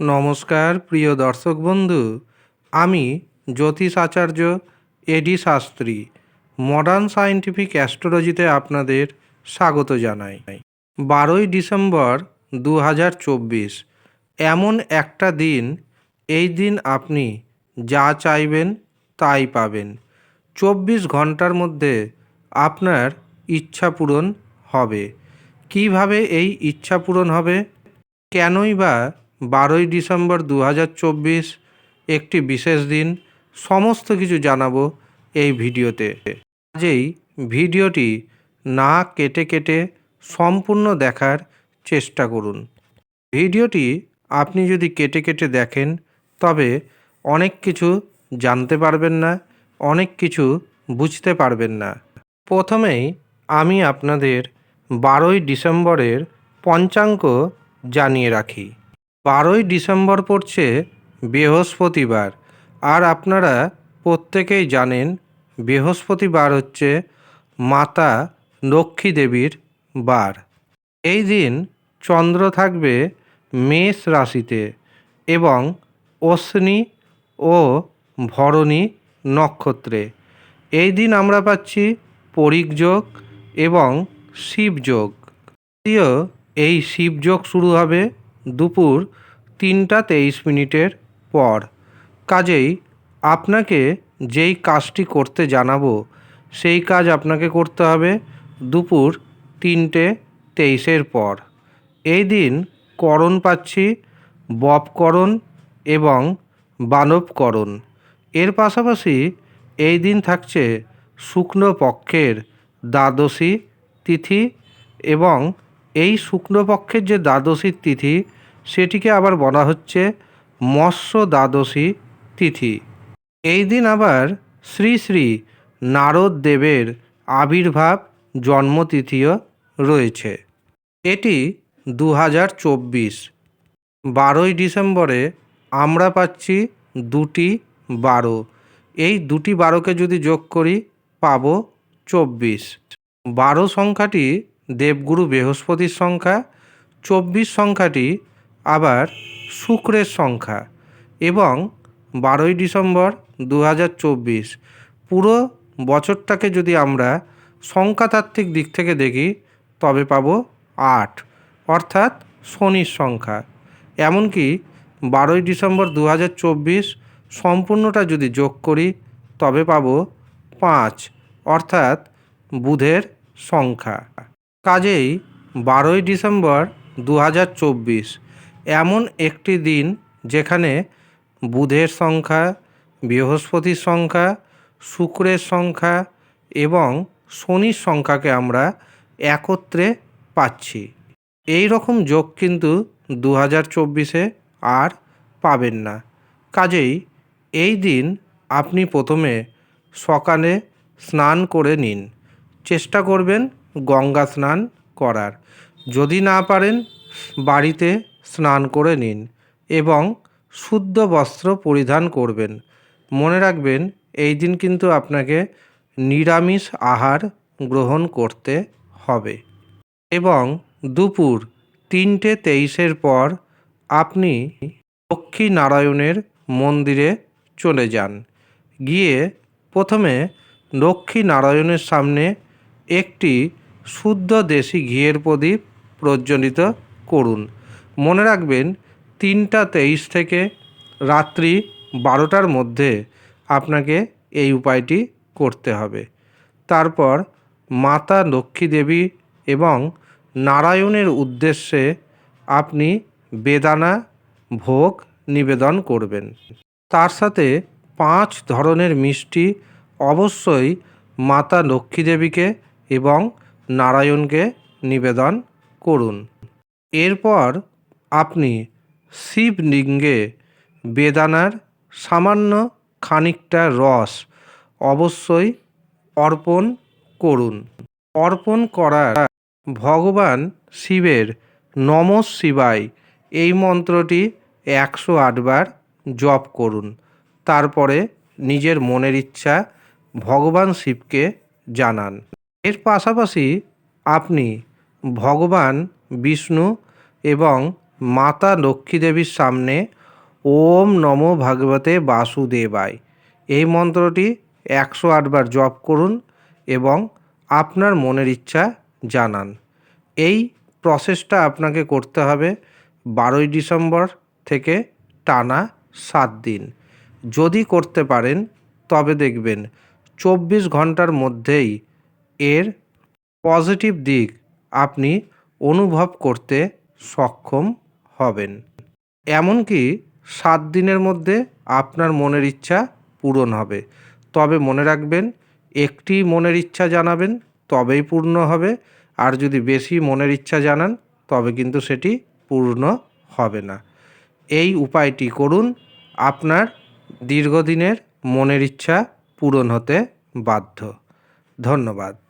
নমস্কার, প্রিয় দর্শক বন্ধু। আমি জ্যোতিষ আচার্য এডি শাস্ত্রী মডার্ন সায়েন্টিফিক অ্যাস্ট্রোলজিতে আপনাদের স্বাগত জানাই। বারোই ডিসেম্বর দু হাজার চব্বিশ, এমন একটা দিন, এই দিন আপনি যা চাইবেন তাই পাবেন। চব্বিশ ঘণ্টার মধ্যে আপনার ইচ্ছা পূরণ হবে। কীভাবে এই ইচ্ছা পূরণ হবে? কেনই বা বারোই ডিসেম্বর দু হাজার চব্বিশ, একটি বিশেষ দিন। সমস্ত কিছু জানাব এই ভিডিওতে। কাজেই ভিডিওটি না কেটে কেটে সম্পূর্ণ দেখার চেষ্টা করুন। ভিডিওটি আপনি যদি কেটে কেটে দেখেন, তবে অনেক কিছু জানতে পারবেন না, অনেক কিছু বুঝতে পারবেন না। প্রথমেই আমি আপনাদের বারোই ডিসেম্বরের পঞ্চাঙ্গ জানিয়ে রাখি। বারোই ডিসেম্বর পড়ছে বৃহস্পতিবার। আর আপনারা প্রত্যেকেই জানেন, বৃহস্পতিবার হচ্ছে মাতা লক্ষ্মী দেবীর বার। এই দিন চন্দ্র থাকবে মেষ রাশিতে এবং অশ্বিনী ও ভরণী নক্ষত্রে। এই দিন আমরা পাচ্ছি পরিযোগ এবং শিবযোগ যদিও এই শিবযোগ শুরু হবে দুপুর তিনটা তেইশ মিনিটের পর। কাজেই আপনাকে যেই কাজটি করতে জানাব, সেই কাজ আপনাকে করতে হবে দুপুর তিনটে তেইশের পর। এই দিন করণ পাচ্ছি বপকরণ এবং বানবকরণ। এর পাশাপাশি এই দিন থাকছে শুক্নো পক্ষের দ্বাদশী তিথি এবং এই শুক্নো পক্ষের যে দ্বাদশীর তিথি সেটিকে আবার বলা হচ্ছে মৎস্য দ্বাদশী তিথি। এই দিন আবার শ্রী শ্রী নারদ দেবের আবির্ভাব জন্মতিথিও রয়েছে। এটি দু হাজার চব্বিশ। বারোই ডিসেম্বরে আমরা পাচ্ছি দুটি বারো। এই দুটি বারোকে যদি যোগ করি, পাবো চব্বিশ। বারো সংখ্যাটি দেবগুরু বৃহস্পতির সংখ্যা, চব্বিশ সংখ্যাটি আবার শুক্রের সংখ্যা এবং বারোই ডিসেম্বর দু হাজার চব্বিশ। পুরো বছরটাকে যদি আমরা সংখ্যাতাত্ত্বিক দিক থেকে দেখি, তবে পাবো আট, অর্থাৎ শনির সংখ্যা। এমনকি বারোই ডিসেম্বর দু হাজার চব্বিশ সম্পূর্ণটা যদি যোগ করি, তবে পাবো পাঁচ, অর্থাৎ বুধের সংখ্যা। কাজেই বারোই ডিসেম্বর দু হাজার চব্বিশ এমন একটি দিন যেখানে বুধের সংখ্যা, বৃহস্পতির সংখ্যা, শুক্রের সংখ্যা এবং শনির সংখ্যাকে আমরা একত্রে পাচ্ছি। এই রকম যোগ কিন্তু দু হাজার চব্বিশে আর পাবেন না। কাজেই এই দিন আপনি প্রথমে সকালে স্নান করে নিন। চেষ্টা করবেন গঙ্গা স্নান করার। যদি না পারেন, বাড়িতে স্নান করে নিন এবং শুদ্ধ বস্ত্র পরিধান করবেন। মনে রাখবেন, এই দিন কিন্তু আপনাকে নিরামিষ আহার গ্রহণ করতে হবে। এবং দুপুর তিনটে তেইশের পর আপনি লক্ষ্মী নারায়ণের মন্দিরে চলে যান। গিয়ে প্রথমে লক্ষ্মী নারায়ণের সামনে একটি শুদ্ধ দেশি ঘিয়ের প্রদীপ প্রজ্বলিত করুন। মনে রাখবেন, তিনটা তেইশ থেকে রাত্রি বারোটার মধ্যে আপনাকে এই উপায়টি করতে হবে। তারপর মাতা লক্ষ্মী দেবী এবং নারায়ণের উদ্দেশ্যে আপনি বেদানা ভোগ নিবেদন করবেন। তার সাথে পাঁচ ধরনের মিষ্টি অবশ্যই মাতা লক্ষ্মী দেবীকে এবং নারায়ণকে নিবেদন করুন। এরপর আপনি শিবলিঙ্গে বেদানার সামান্য খানিকটা রস অবশ্যই অর্পণ করুন। অর্পণ করার ভগবান শিবের নম শিবায় এই মন্ত্রটি একশো আটবার জপ করুন। তারপরে নিজের মনের ইচ্ছা ভগবান শিবকে জানান। এর পাশাপাশি আপনি ভগবান বিষ্ণু এবং মাতা লক্ষ্মী দেবীর সামনে ওম নমো ভাগবতে বাসুদেবায়। এই মন্ত্রটি একশো আটবার জপ করুন এবং আপনার মনের ইচ্ছা জানান। এই প্রসেসটা আপনাকে করতে হবে বারোই ডিসেম্বর থেকে টানা সাত দিন। যদি করতে পারেন, তবে দেখবেন চব্বিশ ঘণ্টার মধ্যেই এর পজিটিভ দিক আপনি অনুভব করতে সক্ষম হবেন। এমনকি সাত দিনের মধ্যে আপনার মনের ইচ্ছা পূরণ হবে। তবে মনে রাখবেন, একটি মনের ইচ্ছা জানাবেন, তবেই পূর্ণ হবে। আর যদি বেশি মনের ইচ্ছা জানান, তবে কিন্তু সেটি পূর্ণ হবে না। এই উপায়টি করুন, আপনার দীর্ঘদিনের মনের ইচ্ছা পূরণ হতে বাধ্য। ধন্যবাদ।